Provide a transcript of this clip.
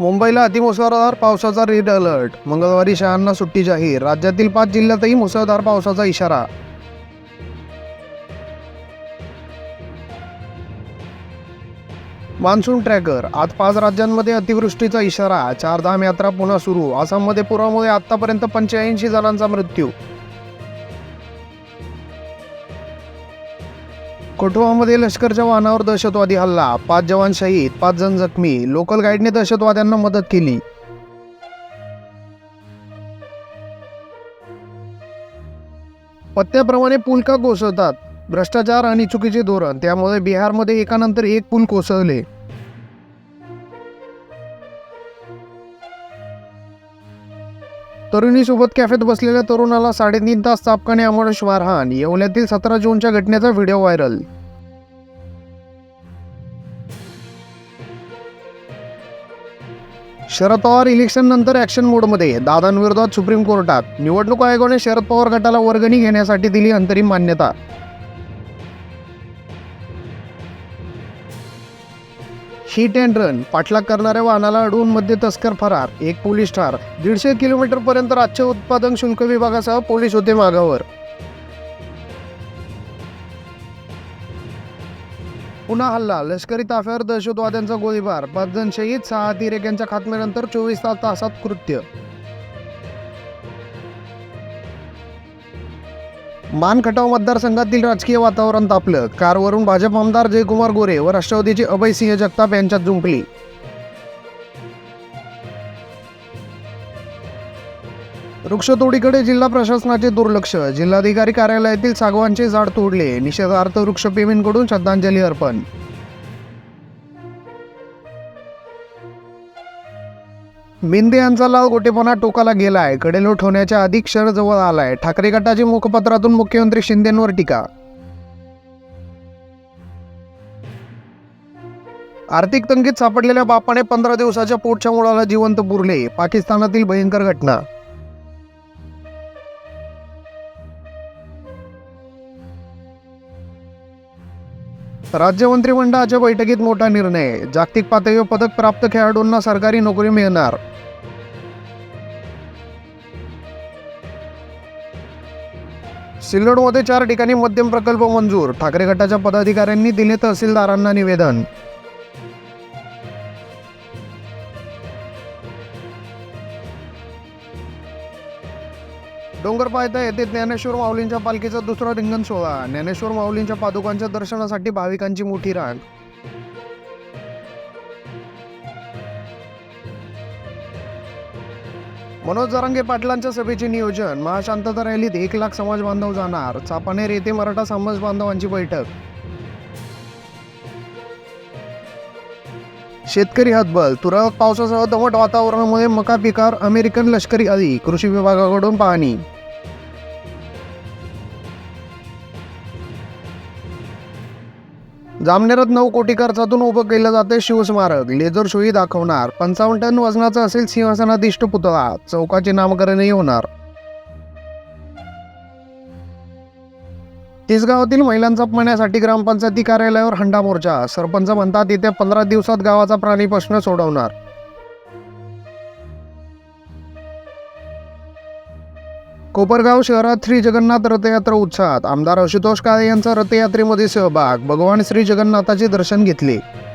मुंबईला अतिमुसळधार पावसाचा रेड अलर्ट मंगळवारी शाळांना सुट्टी जाहीर. राज्यातील पाच जिल्ह्यातही मुसळधार पावसाचा इशारा. मान्सून ट्रॅकर आज पाच राज्यांमध्ये अतिवृष्टीचा इशारा. चारधाम यात्रा पुन्हा सुरू. आसाममध्ये पुरामुळे आतापर्यंत पंच्याऐंशी जणांचा मृत्यू. कठुआमध्ये लष्करच्या वाहनावर दहशतवादी हल्ला पाच जवान शहीद पाच जण जखमी लोकल गाईडने दहशतवाद्यांना मदत केली. पत्त्याप्रमाणे पूल का कोसळतात? भ्रष्टाचार आणि चुकीचे धोरण त्यामुळे बिहारमध्ये एकानंतर एक पूल कोसळले. तरुणीसोबत कॅफेत बसलेल्या तरुणाला साडेतीन तास चापकाने अमोलश मारहाण येवल्यातील सतरा जूनच्या घटनेचा video viral. Sharad Pawar election नंतर ऍक्शन मोडमध्ये दादांविरोधात सुप्रीम कोर्टात. निवडणूक आयोगाने शरद पवार गटाला वर्गणी घेण्यासाठी दिली अंतरिम मान्यता. हिट अँड रन पाठलाग करणाऱ्या वाहनाला अडवून मध्ये तस्कर फरार. एक पोलीस ठार. दीडशे किलोमीटर पर्यंत राज्य उत्पादन शुल्क विभागासह पोलीस होते मागावर. पुन्हा हल्ला. लष्करी ताफ्यावर दहशतवाद्यांचा गोळीबार. पाच जण शहीद सहा अतिरेक्यांच्या खात्म्यानंतर चोवीस तास तासात कृत्य. मान खटाव मतदारसंघातील राजकीय वातावरण तापलं. कारवरून भाजप आमदार जयकुमार गोरे व राष्ट्रवादीचे अभयसिंह जगताप यांच्यात जुंपली. वृक्षतोडीकडे जिल्हा प्रशासनाचे दुर्लक्ष. जिल्हाधिकारी कार्यालयातील सागवानचे झाड तोडले. निषेधार्थ वृक्षप्रेमींकडून श्रद्धांजली अर्पण. मिंदे यांचा लाल गोटेपणा टोकाला गेलाय. कडेलोट होण्याच्या अधिक क्षण जवळ आलाय. ठाकरे गटाच्या मुखपत्रातून मुख्यमंत्री शिंदेंवर टीका. आर्थिक तंगीत सापडलेल्या बापाने पंधरा दिवसाच्या पोटच्या मुळाला जिवंत पुरले. पाकिस्तानातील भयंकर घटना. राज्य मंत्रिमंडळाच्या बैठकीत मोठा निर्णय. जागतिक पातळीवर पदक प्राप्त खेळाडूंना सरकारी नोकरी मिळणार. सिल्लोडमध्ये चार ठिकाणी मध्यम प्रकल्प मंजूर. ठाकरे गटाच्या पदाधिकाऱ्यांनी दिले तहसीलदारांना निवेदन. डोंगर पायथा येथे ज्ञानेश्वर माऊलींच्या पालखीचा दुसरा रिंगण सोहळा. ज्ञानेश्वर माऊलींच्या पादुकांच्या दर्शनासाठी भाविकांची मोठी रांग. मनोज जरांगे पाटलांच्या सभेचे नियोजन. महाशांतता रॅलीत एक लाख समाज बांधव जाणार. चापानेर येथे मराठा समाज बांधवांची बैठक. शेतकरी हातबल तुरळक पावसासह दमट वातावरणामुळे मका पिकार अमेरिकन लष्करी आधी कृषी विभागाकडून पाहणी. जामनेरात नऊ कोटी खर्चातून उभं केलं जाते शिवस्मारक. लेझर शोही दाखवणार. पंचावन्न टन वजनाचा असेल सिंहासनाधिष्ट पुतळा. चौकाचे नामकरणही होणार. तिसगावातील महिलांचा अपमानासाठी ग्रामपंचायती कार्यालयावर हंडा मोर्चा. सरपंच म्हणतात येत्या पंधरा दिवसात गावाचा प्राणी प्रश्न सोडवणार. कोपरगाव शहरात श्री जगन्नाथ रथयात्रा उत्साहात. आमदार आशुतोष काळे यांचा रथयात्रेमध्ये सहभाग. भगवान श्री जगन्नाथाचे दर्शन घेतले.